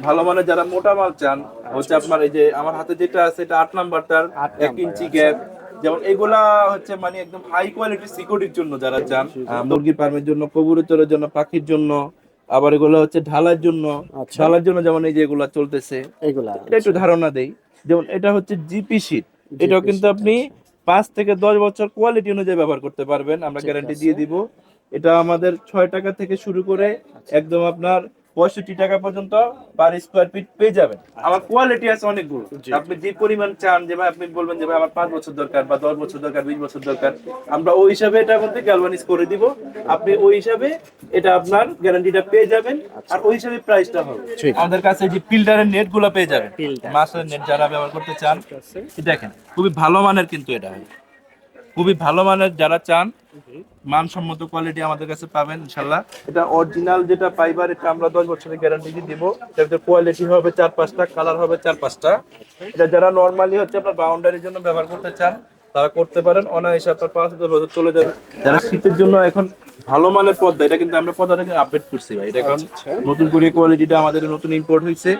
ভালো মানের যারা মোটা মাল চান হচ্ছে আপনার এই যে আমার হাতে যেটা আছে এটা আট নাম্বার তার আট এক ইঞ্চি গ্যাপ যেমন এগুলা হচ্ছে মানে একদম হাই কোয়ালিটি সিকিউরিটির জন্য যারা চান মুরগি ফার্মের জন্য কবুতরের জন্য পাখির জন্য আবার এগুলো হচ্ছে ঢালার জন্য। আচ্ছা। ঢালার জন্য যেমন এই যে এগুলা চলতেছে এগুলা এটা একটু ধারণা দেই। যেমন এটা হচ্ছে জিপি শীট এটাও কিন্তু আপনি পাঁচ থেকে দশ বছর কোয়ালিটি অনুযায়ী ব্যবহার করতে পারবেন আমরা গ্যারান্টি দিয়ে দিব। এটা আমাদের ছয় টাকা থেকে শুরু করে একদম আপনার পঁয়ষট্টি টাকা পর্যন্ত পার স্কোয়ার ফিট পেয়ে যাবেন। আমার কোয়ালিটি আছে অনেকগুলো। আপনি যে পরিমাণ চান যে ভাই আপনি বলবেন যে ভাই আমার পাঁচ বছর দরকার বা দশ বছর দরকার বিশ বছর দরকার আমরা ওই হিসাবে এটা মধ্যে গ্যালভানিজ করে দিব। আপনি ওই হিসাবে এটা আপনার গ্যারান্টিটা পেয়ে যাবেন আর ওই হিসাবে প্রাইসটা হবে। আমাদের কাছে যে ফিল্টারের নেটগুলো পেয়ে যাবেন। মাছের নেট যারা ব্যবহার করতে চান দেখেন খুবই ভালো মানের কিন্তু এটা। খুবই ভালো মানের যারা চান মানসম্মত কোয়ালিটি আমাদের কাছে পাবেন ইনশাল্লাহ এটা অরিজিনাল যেটা পাইবার এটা আমরা দশ বছরের গ্যারান্টি দিব। এটাতে কোয়ালিটি হবে চার পাঁচটা কালার হবে চার পাঁচটা। এটা যারা নর্মালি হচ্ছে আপনার বাউন্ডারির জন্য ব্যবহার করতে চান তারা করতে পারেন। অনায়াসে আপনার পাঁচ দশ বছর চলে যাবে। যারা শীতের জন্য এখন ভালো মানের পর্দা এটা কিন্তু আমরা পর্দাটাকে আপডেট করছি ভাই। এটা এখন নতুন করে কোয়ালিটিটা আমাদের নতুন ইম্পোর্ট হয়েছে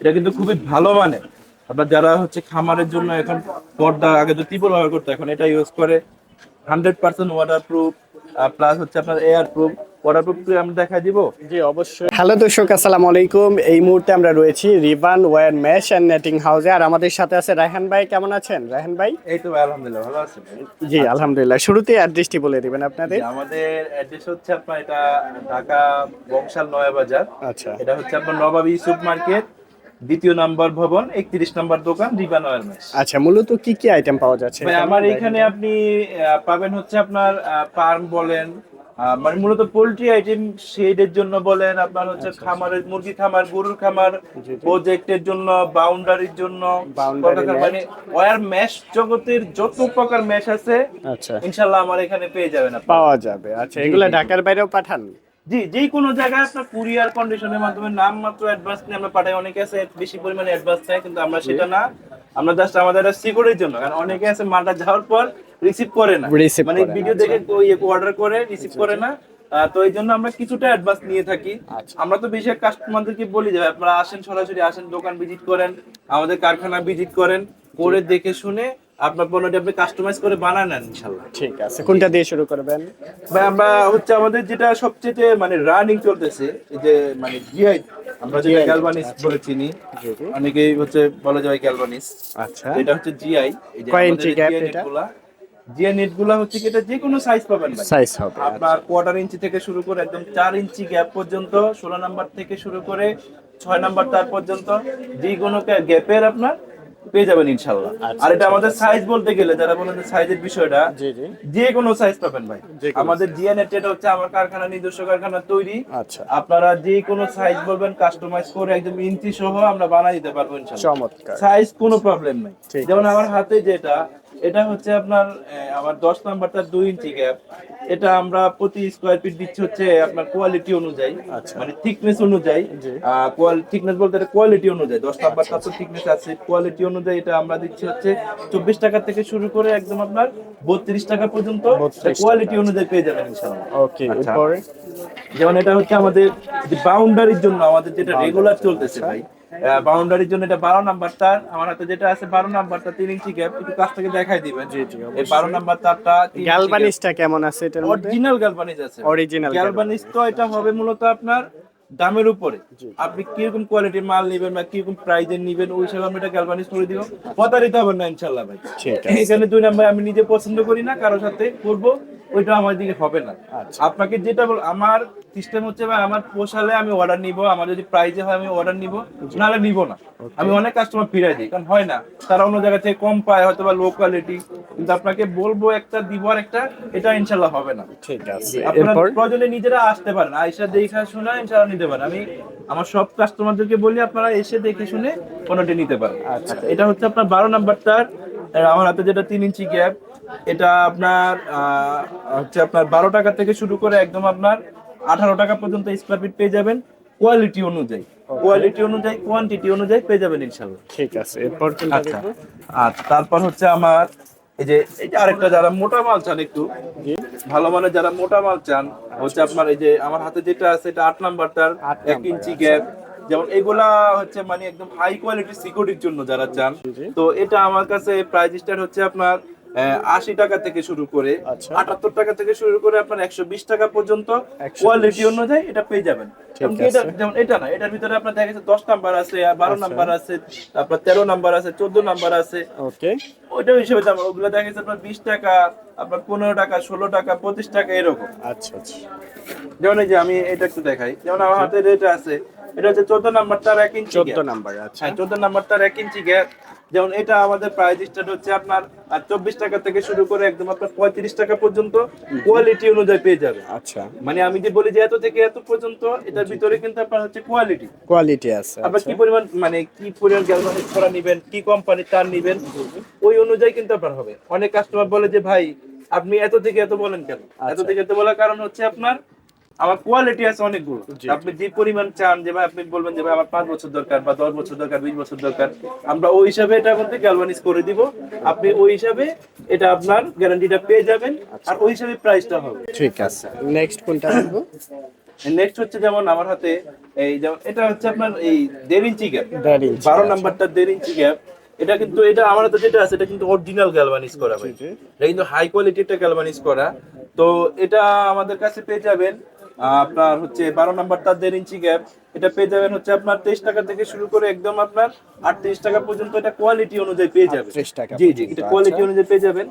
এটা কিন্তু খুবই ভালো মানের। আপনার যারা হচ্ছে খামারের জন্য এখন পর্দা আগে তো ত্রিপল ব্যবহার করতো এখন এটা ইউজ করে hundred percent waterproof plus হচ্ছে আপনার এয়ার প্রুফ ওয়াটার আমরা দেখা দিব। জি অবশ্যই। হ্যালো দর্শক আসসালামু আলাইকুম। এই মুহূর্তে আমরা রয়েছি Rivan wire mesh and netting হাউসে আর আমাদের সাথে আছে রায়হান ভাই কেমন আছেন? রায়হান ভাই? এই তো আলহামদুলিল্লাহ ভালো আছেন জি আলহামদুলিল্লাহ। শুরুতেই অ্যাড্রেসটি বলে দিবেন আপনাদের। আমাদের অ্যাড্রেস হচ্ছে আপনার এটা ঢাকা বংশাল নয়া বাজার। আচ্ছা। এটা হচ্ছে আপনার নবাবী সুপ মার্কেট দ্বিতীয় নাম্বার ভবন একত্রিশ নাম্বার দোকান রিবান অয়েল মেস। আচ্ছা মূলত কি কি আইটেম পাওয়া যাচ্ছে? আমার এখানে আপনি পাবেন হচ্ছে আপনার পার্ম বলেন মানে মূলত পোল্ট্রি আইটেম শেডের জন্য বলেন আপনার হচ্ছে খামারের মুরগি খামার গরুর খামার আচ্ছা। প্রজেক্টের জন্য বাউন্ডারির জন্য। মানে ওয়ার ম্যাশ জগতের যত প্রকার ম্যাশ আছে আচ্ছা। ইনশাল্লাহ আমার এখানে পেয়ে যাবেন পাওয়া যাবে। আচ্ছা এগুলা ঢাকার বাইরেও পাঠান? জি যে কোনো জায়গায় আপনার কুরিয়ার কন্ডিশনের মাধ্যমে নাম মাত্র অ্যাডভান্স নিয়ে আমরা পাঠাই। অনেকে আছে বেশি পরিমাণে অ্যাডভান্স চাই কিন্তু আমরা সেটা না। আমরা জাস্ট আমাদের সিকিউরিটির জন্য। কারণ অনেকে আছে মালটা যাওয়ার পর রিসিভ করে না। মানে ভিডিও দেখে অর্ডার করে রিসিভ করে না। আহ, তো এই জন্য আমরা কিছুটা অ্যাডভান্স নিয়ে থাকি। আচ্ছা। আমরা তো বেশি কাস্টমারদেরকে বলি যে আপনারা আসেন সরাসরি আসেন দোকান ভিজিট করেন আমাদের কারখানা ভিজিট করেন করে দেখে শুনে আপনার পণ্যটি আপনি কাস্টমাইজ করে বানান নেন ইনশাল্লাহ ঠিক আছে কোনটা দিয়ে শুরু করবেন? ভাই আমরা হচ্ছে আমাদের যেটা সবচেয়ে মানে রানিং চলতেছে যে মানে জিআই আমরা যেটা গ্যালভানিস বলে চিনি অনেকেই হচ্ছে বলে যায় গ্যালভানিস আচ্ছা। এটা হচ্ছে জিআই কয় ইঞ্চি এই এটা? নেটগুলা হচ্ছে কি এটা যে কোনো সাইজ পাবেন ভাই। সাইজ হবে আপনার কোয়ার্টার ইঞ্চি থেকে শুরু করে একদম চার ইঞ্চি গ্যাপ পর্যন্ত ষোলো নাম্বার থেকে শুরু করে ছয় নাম্বার তার পর্যন্ত যে কোনো গ্যাপের আপনার পেয়ে যাবেন ইনশাল্লাহ আচ্ছা, আর এটা আমাদের সাইজ বলতে গেলে যারা বলেন সাইজের বিষয়টা যে কোনো সাইজ পাবেন ভাই। আমাদের জিএনএট যেটা হচ্ছে আমার কারখানা নিজস্ব কারখানা তৈরি। আচ্ছা। আপনারা যে কোনো সাইজ বলবেন কাস্টমাইজ করে একদম ইঞ্চি সহ আমরা বানাই দিতে পারব ইনশাল্লাহ চমৎকার। সাইজ কোনো প্রবলেম নাই। যেমন আমার হাতে যেটা এটা হচ্ছে আপনার আমার দশ নাম্বারটা দুই ইঞ্চি গ্যাপ এটা আমরা প্রতি স্কোয়ার ফিট দিচ্ছি হচ্ছে আপনার কোয়ালিটি অনুযায়ী আচ্ছা। মানে থিকনেস অনুযায়ী। থিকনেস বলতে কোয়ালিটি অনুযায়ী দশ নাম্বারটা তো থিকনেস আছে। কোয়ালিটি অনুযায়ী এটা আমরা দিচ্ছি হচ্ছে চব্বিশ টাকা থেকে শুরু করে একদম আপনার বত্রিশ টাকা পর্যন্ত কোয়ালিটি অনুযায়ী পেয়ে যাবেন ইনশাআল্লাহ। ওকে আচ্ছা। যেমন এটা হচ্ছে আমাদের বাউন্ডারির জন্য আমাদের যেটা রেগুলার চলতেছে ভাই বাউন্ডারির জন্য এটা বারো নাম্বার তার আমার হাতে যেটা আছে বারো নাম্বারটা তিন ইঞ্চি গ্যাপ একটু কাছ থেকে দেখাই দিবেন। জি, জি, এই বারো নাম্বার তারটা গ্যালভানিসটা কেমন আছে এটার অরিজিনাল গ্যালভানিজ আছে Original গ্যালভানিজ তো এটা হবে মূলত আপনার দামের উপরে। আপনি কীরকম কোয়ালিটির মাল নেবেন বা কীরকম প্রাইজের নেবেন ওই হিসাবে আমরা এটা গ্যালভানিজ করে দিব। প্রতারিত হবেন না ইনশাল্লাহ ভাই। এখানে দুই নাম্বার আমি নিজে পছন্দ করি না কারোর সাথে করব ওইটা আমার দিকে হবে না। আচ্ছা। আপনাকে যেটা বল আমার সিস্টেম হচ্ছে ভাই আমার পোষালে আমি অর্ডার নিব আমার যদি প্রাইজে হয় আমি অর্ডার নিব নাহলে নিব না। আমি অনেক কাস্টমার ফিরাই দিই কারণ হয় না তারা অন্য জায়গা থেকে কম পায় হয়তো বা লো কোয়ালিটি কিন্তু আপনাকে বলব একটা দিব আর একটা এটা ইনশাল্লাহ হবে না। ঠিক আছে। আপনারা প্রয়োজনে নিজেরা আসতে পারেন আইসা দেখা শুনে ইনশাল্লাহ নিতে পারেন। আমি আমার সব কাস্টমারদেরকে বলি আপনারা এসে দেখে শুনে কোনোটি নিতে পারেন। আচ্ছা। এটা হচ্ছে আপনার বারো নাম্বার তার আমার হাতে যেটা তিন ইঞ্চি গ্যাপ এটা আপনার হচ্ছে আপনার বারো টাকা থেকে শুরু করে একদম আপনার আঠারো টাকা পর্যন্ত স্কোয়ার ফিট পেয়ে যাবেন। কোয়ালিটি অনুযায়ী কোয়ালিটি অনুযায়ী কোয়ান্টিটি অনুযায়ী পেয়ে যাবেন ইনশাল্লাহ ঠিক আছে এরপর আচ্ছা? আচ্ছা তারপর হচ্ছে আমার এই যে এই যে আরেকটা যারা মোটা মাল চান একটু ভালো মানে যারা মোটা মাল চান হচ্ছে আপনার এই যে আমার হাতে যেটা আছে এটা আট নাম্বার তার আট এক ইঞ্চি গ্যাপ যেমন এগুলা হচ্ছে মানে একদম হাই কোয়ালিটি সিকিউরিটির জন্য যারা চান। তো এটা আমার কাছে প্রাইস স্টার্ট হচ্ছে আপনার আশি টাকা থেকে শুরু করে আচ্ছা। আটাত্তর টাকা থেকে শুরু করে আপনার একশো বিশ টাকা পর্যন্ত কোয়ালিটি অনুযায়ী এটা পেয়ে যাবেন। যেমন এটা না এটার ভিতরে আপনার দেখা গেছে দশ নাম্বার আছে বারো আচ্ছা। নাম্বার আছে আপনার তেরো নাম্বার আছে চোদ্দ নাম্বার আছে। ওইটা হিসেবে দাম ওগুলো দেখা গেছে আপনার বিশ টাকা আপনার পনেরো টাকা ষোলো টাকা পঁচিশ টাকা এরকম। আচ্ছা আচ্ছা। যেমন এই যে আমি এটা একটু দেখাই যেমন আমার হাতে এটা আছে এটা হচ্ছে চোদ্দ নাম্বার তার এক ইঞ্চি চোদ্দ নাম্বার আচ্ছা। হ্যাঁ চোদ্দ নাম্বার তার এক ইঞ্চি গ্যাপ যেমন এটা আমাদের প্রাইস স্টার্ট হচ্ছে আপনার চব্বিশ টাকা থেকে শুরু করে একদম আপনার পঁয়ত্রিশ টাকা পর্যন্ত কোয়ালিটি অনুযায়ী পেয়ে যাবে। আচ্ছা। মানে আমি যে বলি যে এত থেকে এত পর্যন্ত এটার ভিতরে কিন্তু আপনার হচ্ছে কোয়ালিটি কোয়ালিটি আছে আপনার আচ্ছা। কি পরিমাণ মানে কি পরিমাণ গ্যালভানিক করা নিবেন কি কোম্পানির তার নিবেন ওই অনুযায়ী কিন্তু আপনার হবে। অনেক কাস্টমার বলে যে ভাই আপনি এত থেকে এত বলেন কেন? এত আচ্ছা। থেকে এত বলার কারণ হচ্ছে আপনার আমার কোয়ালিটি আছে অনেকগুলো। আপনি যে পরিমাণ চান যে ভাই আপনি বলবেন যে ভাই আমার পাঁচ বছর দরকার বা দশ বছর দরকার বিশ বছর দরকার আমরা ওই হিসাবে এটার মধ্যে গ্যালভানিজ করে দিব। আপনি ওই হিসাবে এটা আপনার গ্যারান্টিটা পেয়ে যাবেন আর ওই হিসাবে প্রাইসটা হবে। ঠিক আছে। নেক্সট কোনটা দেখব নেক্সট হচ্ছে যেমন আমার হাতে এই যেমন এটা হচ্ছে আপনার এই দেড় ইঞ্চি গ্যাপ বারো আচ্ছা। নাম্বারটা দেড় ইঞ্চি গ্যাপ এটা কিন্তু এটা আমার হাতে যেটা আছে এটা কিন্তু অরিজিনাল গ্যালভানিজ করা ভাই। এটা কিন্তু হাই কোয়ালিটির একটা গ্যালভানিজ করা। তো এটা আমাদের কাছে পেয়ে যাবেন আপনার হচ্ছে বারো নাম্বারটা দেড় ইঞ্চি গ্যাপ এটা পেয়ে যাবেন হচ্ছে আপনার তেইশ টাকা থেকে শুরু করে একদম আপনার আটত্রিশ টাকা পর্যন্ত এটা কোয়ালিটি অনুযায়ী পেয়ে যাবেন। টাকা জি জি এটা কোয়ালিটি আচ্ছা। অনুযায়ী পেয়ে যাবেন।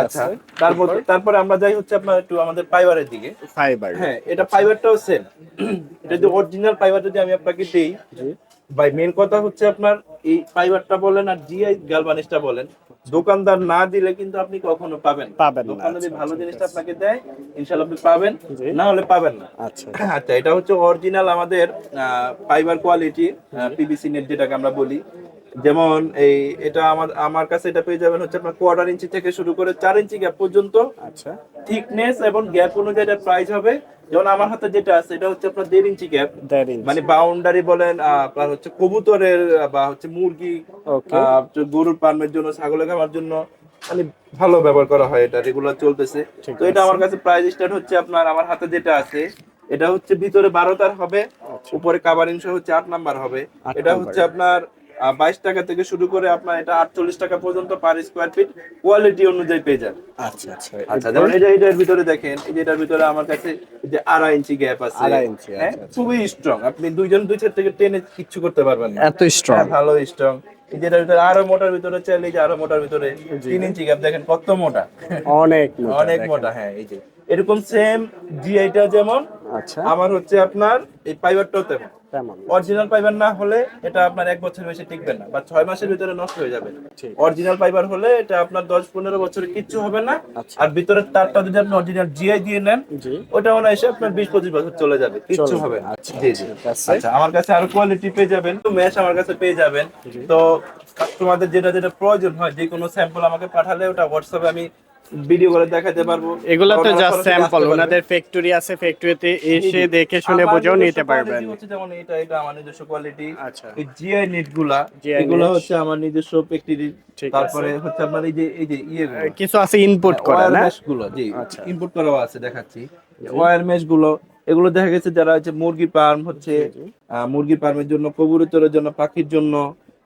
আচ্ছা। তারপর তারপরে আমরা যাই হচ্ছে আপনার একটু আমাদের ফাইবারের দিকে। ফাইবার হ্যাঁ এটা ফাইবারটাও সেম এটা যদি অরিজিনাল ফাইবার যদি আমি আপনাকে দেই ভাই মেন কথা হচ্ছে আপনার এই ফাইবারটা বলেন আর জিআই গালভানিসটা বলেন দোকানদার না দিলে কিন্তু আপনি কখনো পাবেন পাবেন দোকান দোকানদার যদি আচ্ছা, ভালো ঠিক জিনিসটা আপনাকে দেয় ইনশাআল্লাহ আপনি পাবেন। না হলে পাবেন না। আচ্ছা। আচ্ছা এটা হচ্ছে অরিজিনাল আমাদের ফাইবার কোয়ালিটি পিভিসি নেট যেটাকে আমরা বলি। যেমন এই এটা আমার আমার কাছে এটা পেয়ে যাবেন হচ্ছে আপনার কোয়ার্টার ইঞ্চি থেকে শুরু করে চার ইঞ্চি গ্যাপ পর্যন্ত। আচ্ছা। থিকনেস এবং গ্যাপ অনুযায়ী এটার প্রাইস হবে। যেমন আমার হাতে যেটা আছে এটা হচ্ছে আপনার দেড় ইঞ্চি গ্যাপ মানে বাউন্ডারি বলেন আপনার হচ্ছে কবুতরের বা হচ্ছে মুরগি গরুর পার্মের জন্য ছাগলের খাওয়ার জন্য মানে ভালো ব্যবহার করা হয় এটা রেগুলার চলতেছে। তো এটা আমার কাছে প্রাইস স্টার্ট হচ্ছে আপনার আমার হাতে যেটা আছে এটা হচ্ছে ভিতরে বারো তার হবে। উপরে কাভারিং সহ হচ্ছে আট নাম্বার হবে। আচ্ছা। এটা হচ্ছে আপনার বাইশ টাকা থেকে শুরু করে আপনার এটা আটচল্লিশ টাকা পর্যন্ত পার স্কোয়ার ফিট কোয়ালিটি অনুযায়ী পেয়ে যাবেন। আচ্ছা আচ্ছা। আচ্ছা যেমন এটা এটার ভিতরে দেখেন এই যে এটার ভিতরে আমার কাছে যে আড়াই ইঞ্চি গ্যাপ আছে। আড়াই ইঞ্চি, হ্যাঁ, আচ্ছা, আচ্ছা। খুবই স্ট্রং আপনি দুইজন দুই সাইড থেকে টেনে কিচ্ছু করতে পারবেন না। এত স্ট্রং হ্যাঁ, ভালো স্ট্রং এই ভিতরে আরও মোটার ভিতরে চাইলে যে আরও মোটার ভিতরে তিন ইঞ্চি গ্যাপ দেখেন কত মোটা। অনেক অনেক মোটা হ্যাঁ এই যে। এরকম সেম জিআইটা যেমন আচ্ছা। আমার হচ্ছে আপনার এই ফাইবারটাও তেমন। অরিজিনাল ফাইবার না হলে এটা আপনার এক বছর বেশি টিকবে না বা ছয় মাসের ভিতরে নষ্ট হয়ে যাবে। অরিজিনাল ফাইবার হলে এটা আপনার দশ পনেরো বছরে কিচ্ছু হবে না। আচ্ছা। আর ভিতরের তারটা যদি আপনি অরিজিনাল জিআই দিয়ে নেন ওটা মনে এসে আপনার বিশ পঁচিশ বছর চলে যাবে কিচ্ছু হবে না। আচ্ছা, জি জি। আচ্ছা আমার কাছে আরও কোয়ালিটি পেয়ে যাবেন তো ম্যাশ আমার কাছে পেয়ে যাবেন। তো কাস্টমারদের যেটা যেটা প্রয়োজন হয় যে কোনো স্যাম্পল আমাকে পাঠালে ওটা হোয়াটসঅ্যাপে আমি ভিডিও করে দেখাতে পারব। এগুলো তো জাস্ট স্যাম্পল ওনাদের ফ্যাক্টরি আছে ফ্যাক্টরিতে এসে। দেখে শুনে বুঝেও নিতে পারবেন। যেমন এটা এটা আমার নিজস্ব কোয়ালিটি আচ্ছা। এই জিআই নেটগুলা এগুলো হচ্ছে আমার নিজস্ব ফ্যাক্টরি তারপরে হচ্ছে আপনার এই যে এই যে ইয়ে কিছু আছে ইনপুট করা না? গুলো জি আচ্ছা। ইম্পোর্ট করা আছে দেখাচ্ছি। ওয়্যার মেশগুলো এগুলো দেখা গেছে যারা হচ্ছে মুরগি ফার্ম হচ্ছে মুরগি ফার্মের জন্য কবুতরের জন্য পাখির জন্য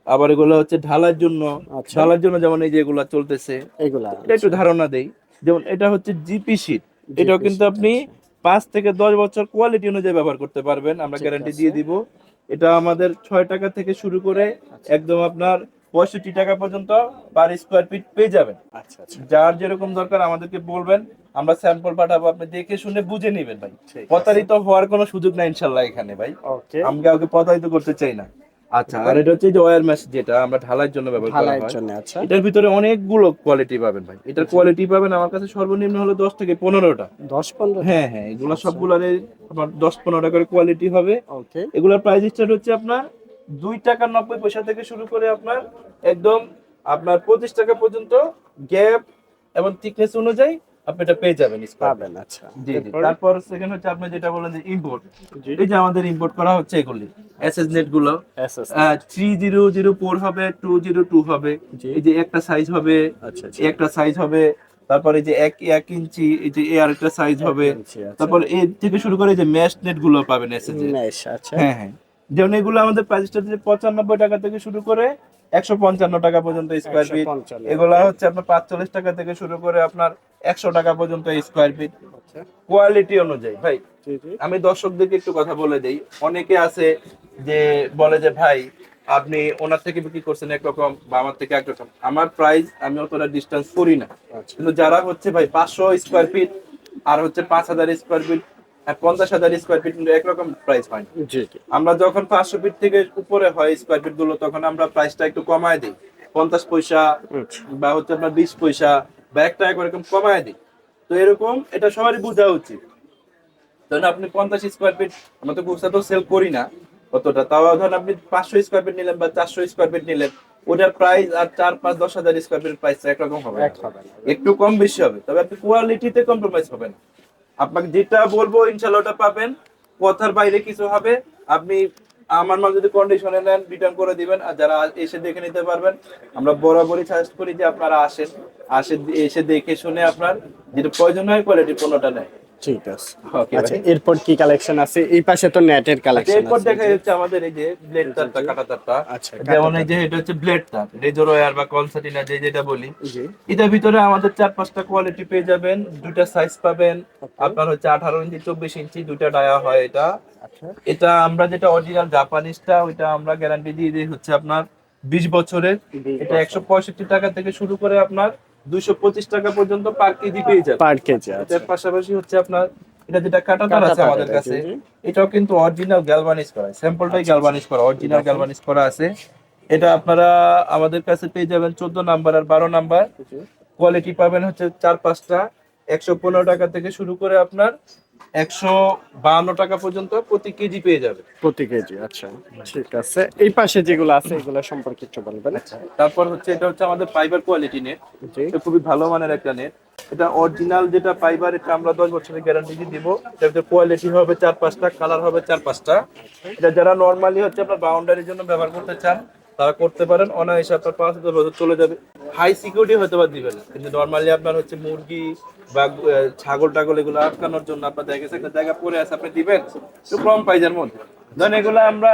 আবার এগুলো হচ্ছে ঢালার জন্য আচ্ছা। ঢালার জন্য যেমন এই যে এগুলা চলতেছে এগুলা এটা একটু ধারণা দেই। যেমন এটা হচ্ছে জিপি শীট। এটাও কিন্তু আপনি পাঁচ থেকে দশ বছর কোয়ালিটি অনুযায়ী ব্যবহার করতে পারবেন আমরা গ্যারান্টি দিয়ে দিব। এটা আমাদের ছয় টাকা থেকে শুরু করে আচ্ছা। একদম আপনার পঁয়ষট্টি টাকা পর্যন্ত পার স্কোয়ার ফিট পেয়ে যাবেন। আচ্ছা আচ্ছা। যার যেরকম দরকার আমাদেরকে বলবেন আমরা স্যাম্পল পাঠাবো আপনি দেখে শুনে বুঝে নেবেন ভাই। প্রতারিত হওয়ার কোনো সুযোগ নাই ইনশাল্লাহ এখানে ভাই। আমি কাউকে প্রতারিত করতে চাই না। আচ্ছা আর এটা হচ্ছে যে ওয়্যার ম্যাশ যেটা আমরা ঢালাইয়ের জন্য ব্যবহার করা হয় জন্য আচ্ছা। এটার ভিতরে অনেকগুলো কোয়ালিটি পাবেন ভাই। এটার কোয়ালিটি পাবেন আমার কাছে সর্বনিম্ন হলো দশ থেকে পনেরোটা। দশ পনেরো? হ্যাঁ হ্যাঁ এগুলো সবগুলোর আপনার দশ পনেরোটা করে কোয়ালিটি হবে। ওকে। এগুলোর প্রাইস স্টার্ট হচ্ছে আপনার দুই টাকা নব্বই পয়সা থেকে শুরু করে আপনার একদম আপনার পঁচিশ টাকা পর্যন্ত গ্যাপ এবং থিকনেস অনুযায়ী আপনি এটা পেয়ে যাবেন পাবেন আচ্ছা। জি জি। তারপর? সেকেন্ড হচ্ছে আপনি যেটা বলেন যে ইম্পোর্ট এই যে আমাদের ইম্পোর্ট করা হচ্ছে এগুলি। এসএস নেটগুলো। থ্রি জিরো জিরো ফোর হবে টু জিরো টু হবে। এই যে একটা সাইজ হবে আচ্ছা আচ্ছা। একটা সাইজ হবে তারপরে যে এক এক ইঞ্চি এই যে এ আরেকটা সাইজ হবে। আচ্ছা। তারপর এর থেকে শুরু করে এই যে ম্যাশ নেটগুলো পাবেন এসে আচ্ছা। হ্যাঁ হ্যাঁ। যেমন এগুলো আমাদের প্রাইসটা হচ্ছে পঁচানব্বই টাকা থেকে শুরু করে একশো পঞ্চান্ন টাকা পর্যন্ত স্কোয়ার ফিট 155 এগুলা হচ্ছে আপনার পাঁচচল্লিশ টাকা থেকে শুরু করে আপনার একশো টাকা পর্যন্ত স্কোয়ার ফিট কোয়ালিটি অনুযায়ী ভাই। আমি দর্শকদেরকে একটু কথা বলে দিই। অনেকে আছে যে বলে যে ভাই আপনি ওনার থেকে বিক্রি করছেন একরকম বা আমার থেকে একরকম। আমার প্রাইস আমি অতটা ডিস্টেন্স করি না। আচ্ছা। কিন্তু যারা হচ্ছে ভাই পাঁচশো স্কোয়ার ফিট আর হচ্ছে পাঁচ হাজার স্কোয়ার ফিট আর পঞ্চাশ হাজার স্কোয়ার ফিট কিন্তু একরকম প্রাইস হয় আমরা যখন পাঁচশো ফিট থেকে উপরে হয় স্কোয়ার ফিটগুলো তখন আমরা প্রাইসটা একটু কমায় দিই। পঞ্চাশ পয়সা আচ্ছা। বা হচ্ছে আপনার বিশ পয়সা বা এক টাকা এরকম কমায় দিই। তো এরকম এটা সবারই বোঝা উচিত। ধরুন আপনি পঞ্চাশ স্কোয়ার ফিট আমরা তো গুছটা তো সেল করি না অতটা। তাও ধরুন আপনি পাঁচশো স্কোয়ার ফিট নিলেন বা চারশো স্কোয়ার ফিট নিলেন ওটার প্রাইস আর চার পাঁচ দশ হাজার স্কোয়ার ফিট প্রাইস একরকম হবে। একটু কম বেশি হবে তবে আপনি কোয়ালিটিতে কম্প্রোমাইজ হবে না। আপনাকে যেটা বলব, ইনশাল্লাহ ওটা পাবেন। কথার বাইরে কিছু হবে। আপনি আমার মাল যদি কন্ডিশনে নেন রিটার্ন করে দিবেন। আর যারা এসে দেখে নিতে পারবেন, আমরা বরাবরই সাজেস্ট করি যে আপনারা আসেন। আসে এসে দেখে শুনে আপনার যেটা প্রয়োজন হয় কোয়ালিটি পণ্যটা নেয় ঠিক আছে। আচ্ছা। এরপর কি কালেকশন আছে? এই পাশে তো নেটের কালেকশন এরপর দেখা যাচ্ছে আমাদের এই যে ব্লেড তারটা কাটা তারটা। আচ্ছা, যেমন এই যে এটা হচ্ছে ব্লেড তার রেজর ওয়্যার বা কনসার্টিনা যে যেটা বলি। এটার ভিতরে আমাদের চার পাঁচটা কোয়ালিটি পেয়ে যাবেন। দুইটা সাইজ পাবেন। আপনার হচ্ছে আঠারো ইঞ্চি চব্বিশ ইঞ্চি দুইটা ডায়া হয় এটা। আচ্ছা। এটা আমরা যেটা অরিজিনাল জাপানিজটা ওইটা আমরা গ্যারান্টি দিয়ে দিই হচ্ছে আপনার বিশ বছরের। এটা একশো পঁয়ষট্টি টাকা থেকে শুরু করে আপনার দুইশো পঁচিশ টাকা পর্যন্ত পার কেজি পেয়ে যাবেন পার কেজি আছে পাশাপাশি হচ্ছে আপনার এটা যেটা কাটাতার কাঁটা আছে আমাদের কাছে। এটাও কিন্তু অরিজিনাল গ্যালভানিজ করা স্যাম্পলটাই গ্যালভানিজ করা অরিজিনাল গ্যালভানিজ করা আছে। এটা আপনারা আমাদের কাছে পেয়ে যাবেন চোদ্দ নাম্বার আর বারো নাম্বার। কোয়ালিটি পাবেন হচ্ছে চার পাঁচটা। একশো পনেরো টাকা থেকে শুরু করে আপনার একশো বাহান্ন টাকা পর্যন্ত প্রতি কেজি পেয়ে যাবে। প্রতি কেজি আচ্ছা ঠিক আছে। এই পাশে যেগুলো আছে এগুলো সম্পর্কে একটু বলবেন। তারপর হচ্ছে এটা হচ্ছে আমাদের ফাইবার কোয়ালিটি নেট খুবই ভালো মানের একটা নেট এটা অরিজিনাল যেটা ফাইবার এটা আমরা দশ বছরের গ্যারান্টি দিয়ে দিব। এটাতে কোয়ালিটি হবে চার পাঁচটা কালার হবে চার পাঁচটা। এটা যারা নর্মালি হচ্ছে আপনার বাউন্ডারির জন্য ব্যবহার করতে চান তারা করতে পারেন অনায়াসে আপনার পাঁচ হাজার বছর চলে যাবে। হাই সিকিউরিটি হয়তো বা দিবেন কিন্তু নর্মালি আপনার হচ্ছে মুরগি বা ছাগল টাগল এগুলো আটকানোর জন্য আপনার দেখা গেছে একটা জায়গা পরে আছে আপনি দিবেন? একটু কম প্রাইজের মধ্যে। ধরেন এগুলো আমরা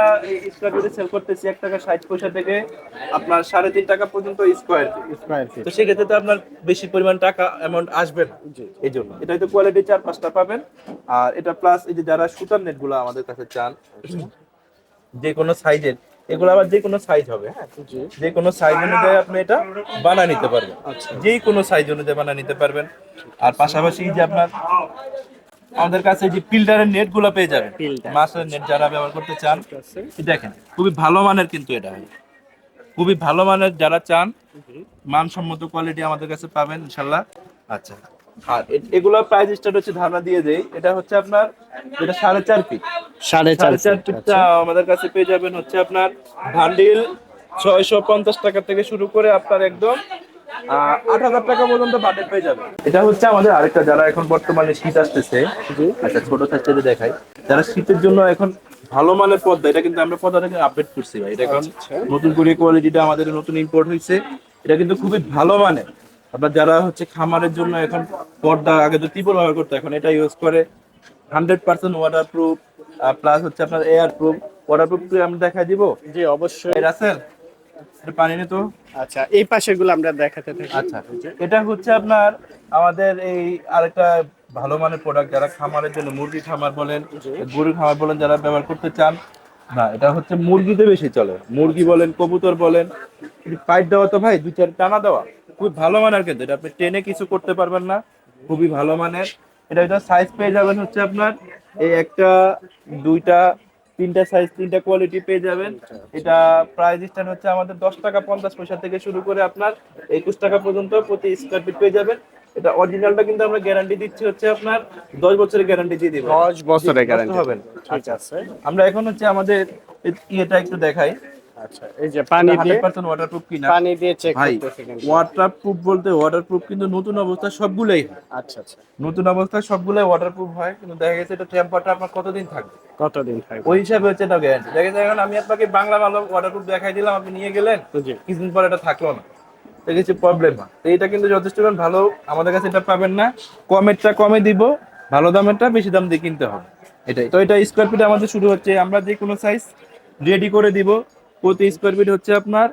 স্কোয়ার ফিটে সেল করতেছি এক টাকা ষাট পয়সা থেকে আপনার সাড়ে তিন টাকা পর্যন্ত স্কোয়ার স্কয়ার ফিট তো সেক্ষেত্রে তো আপনার বেশি পরিমাণ টাকা অ্যামাউন্ট আসবে না। এই জন্য। এটা হয়তো কোয়ালিটি চার পাঁচটা পাবেন। আর এটা প্লাস এই যে যারা সুতার নেটগুলো আমাদের কাছে চান যে কোনো সাইজের এগুলো আবার যে কোনো সাইজ হবে হ্যাঁ? যে কোনো সাইজ অনুযায়ী আপনি এটা বানা নিতে পারবেন। আচ্ছা। যে কোনো সাইজ অনুযায়ী বানা নিতে পারবেন। আর পাশাপাশি যে আপনার আমাদের কাছে যে ফিল্টারের নেটগুলো পেয়ে যাবেন। মাছের নেট যারা ব্যবহার করতে চান দেখেন খুবই ভালো মানের কিন্তু এটা খুবই ভালো মানের যারা চান মানসম্মত কোয়ালিটি আমাদের কাছে পাবেন ইনশাল্লাহ আচ্ছা আর এগুলো প্রাইস স্টার্ট হচ্ছে ধারণা দিয়ে দেই। এটা হচ্ছে আপনার এটা সাড়ে চার ফিট সাড়ে চার ফিটটা আমাদের কাছে পেয়ে যাবেন হচ্ছে আপনার ভান্ডিল ছয়শো পঞ্চাশ টাকা থেকে শুরু করে আপনার একদম আট হাজার টাকা পর্যন্ত বাজেট পেয়ে যাবে এটা হচ্ছে আমাদের আরেকটা যারা এখন বর্তমানে শীত আসতেছে জি। আচ্ছা ছোট সাইজটা দেখাই। যারা শীতের জন্য এখন ভালো মানের পর্দা এটা কিন্তু আমরা পর্দাটাকে আপডেট করছি ভাই। এটা এখন আচ্ছা। নতুন করে কোয়ালিটিটা আমাদের নতুন ইম্পোর্ট হয়েছে এটা কিন্তু খুবই ভালো মানের। আপনার যারা হচ্ছে খামারের জন্য এখন পর্দা আগে তো ত্রিপল ব্যবহার করতো এখন এটা ইউজ করে hundred percent waterproof plus হচ্ছে আপনার এয়ার প্রুফ ওয়াটার প্রুফ আমরা দেখা দিব। জি অবশ্যই। রাসেল পানি নে তো। আচ্ছা এই পাশেরগুলো আমরা দেখাতে থাকি। আচ্ছা এটা হচ্ছে আপনার আমাদের এই আরেকটা ভালো মানের প্রোডাক্ট যারা খামারের জন্য মুরগি খামার বলেন গরুর খামার বলেন যারা ব্যবহার করতে চান না এটা হচ্ছে মুরগিতে বেশি চলে। মুরগি বলেন কবুতর বলেন পাইপ দেওয়া তো ভাই দুই চার টানা দেওয়া। খুবই ভালো মানের কিন্তু এটা আপনি টেনে কিছু করতে পারবেন না খুবই ভালো মানের। এটা এটা সাইজ পেয়ে যাবেন হচ্ছে আপনার এই একটা দুইটা তিনটা সাইজ তিনটা কোয়ালিটি পেয়ে যাবেন। এটা প্রাইস স্ট্যান্ড হচ্ছে আমাদের দশ টাকা পঞ্চাশ পয়সা থেকে শুরু করে আপনার একুশ টাকা পর্যন্ত প্রতি স্কোয়ার ফিট পেয়ে যাবেন। এটা অরিজিনালটা কিন্তু আমরা গ্যারান্টি দিচ্ছি হচ্ছে আপনার দশ বছরের গ্যারান্টি দিয়ে দিব দশ বছরের গ্যারান্টি হবে। ঠিক আছে আমরা এখন হচ্ছে আমাদের এ- ইয়েটা একটু দেখাই। আচ্ছা এই যে পানি দিয়ে হান্ড্রেড পার্সেন্ট ওয়াটারপ্রুফ কিনা? পানি দিয়ে চেক ভাই কিন্তু। ওয়াটারপ্রুফ বলতে ওয়াটারপ্রুফ কিন্তু নতুন অবস্থা সবগুলোই। আচ্ছা আচ্ছা। নতুন সবগুলোই ওয়াটারপ্রুফ হয় কিন্তু দেখা গেছে এটা টেম্পারটা আপনার কতদিন থাকবে? কতদিন থাকবে? ওই হিসাবে হচ্ছে এটা গ্যারান্টি দেখা গেছে এখন আমি আপনাকে বাংলা ভালো ওয়াটারপ্রুফ দেখাই দিলাম আপনি নিয়ে গেলেন কিছুদিন পর এটা থাকল না। কিছু প্রবলেম হয় এটা কিন্তু যথেষ্ট ভালো আমাদের কাছে এটা পাবেন না। কমেরটা কমে দিব ভালো দামেরটা বেশি দাম দিয়ে কিনতে হবে। এটাই। তো এটা স্কোয়ার ফিট আমাদের শুরু হচ্ছে আমরা যে কোনো সাইজ রেডি করে দিব। প্রতি স্কোয়ার ফিট হচ্ছে আপনার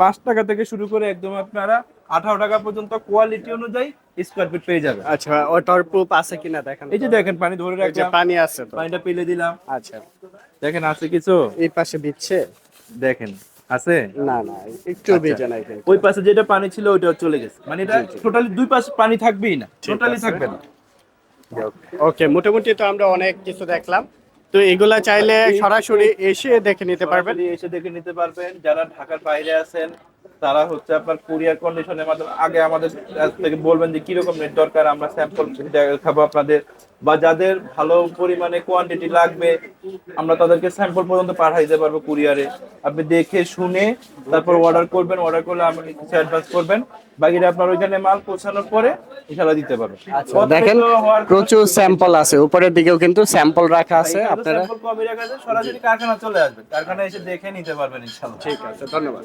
পাঁচ টাকা থেকে শুরু করে একদম আপনারা আঠারো টাকা পর্যন্ত কোয়ালিটি অনুযায়ী স্কোয়ার ফিট পেয়ে যাবে আচ্ছা ওয়াটার প্রুফ আছে কিনা দেখেন এই যে দেখেন পানি ধরে রাখলাম। পানি আছে তো। পানিটা পেলে দিলাম। আচ্ছা। দেখেন আছে কিছু? এই পাশে দিচ্ছে? দেখেন আছে? না না একটু বেজে নাই ওই পাশে যেটা পানি ছিল ওইটা চলে গেছে। মানে এটা টোটালি দুই পাশে পানি থাকবেই না টোটালি থাকবে না। ওকে মোটামুটি তো আমরা অনেক কিছু দেখলাম। তো এগুলা চাইলে সরাসরি এসে দেখে নিতে পারবেন। এসে দেখে নিতে পারবেন। যারা ঢাকার বাইরে আছেন তারা হচ্ছে আপনার কুরিয়ার কন্ডিশনের মাধ্যমে আগে আমাদের থেকে বলবেন যে কীরকম নেট দরকার আমরা স্যাম্পল দেখাবো আপনাদের। বা যাদের ভালো পরিমাণে কোয়ান্টিটি লাগবে আমরা তাদেরকে স্যাম্পল পর্যন্ত পাঠিয়ে দিতে পারব কুরিয়ারে আপনি দেখে শুনে তারপর অর্ডার করবেন অর্ডার করলে আমাকে কিছু অ্যাডভান্স করবেন। বাকিটা আপনার ওইখানে মাল পৌঁছানোর পরে ইনশাল্লাহ দিতে পারবেন। আচ্ছা দেখেন প্রচুর স্যাম্পল আছে। উপরের দিকেও কিন্তু স্যাম্পল রাখা আছে আপনারা। স্যাম্পল কপি রাখা আছে? সরাসরি কারখানা চলে আসবেন। কারখানা এসে দেখে নিতে পারবেন ইনশাল্লাহ ঠিক আছে ধন্যবাদ।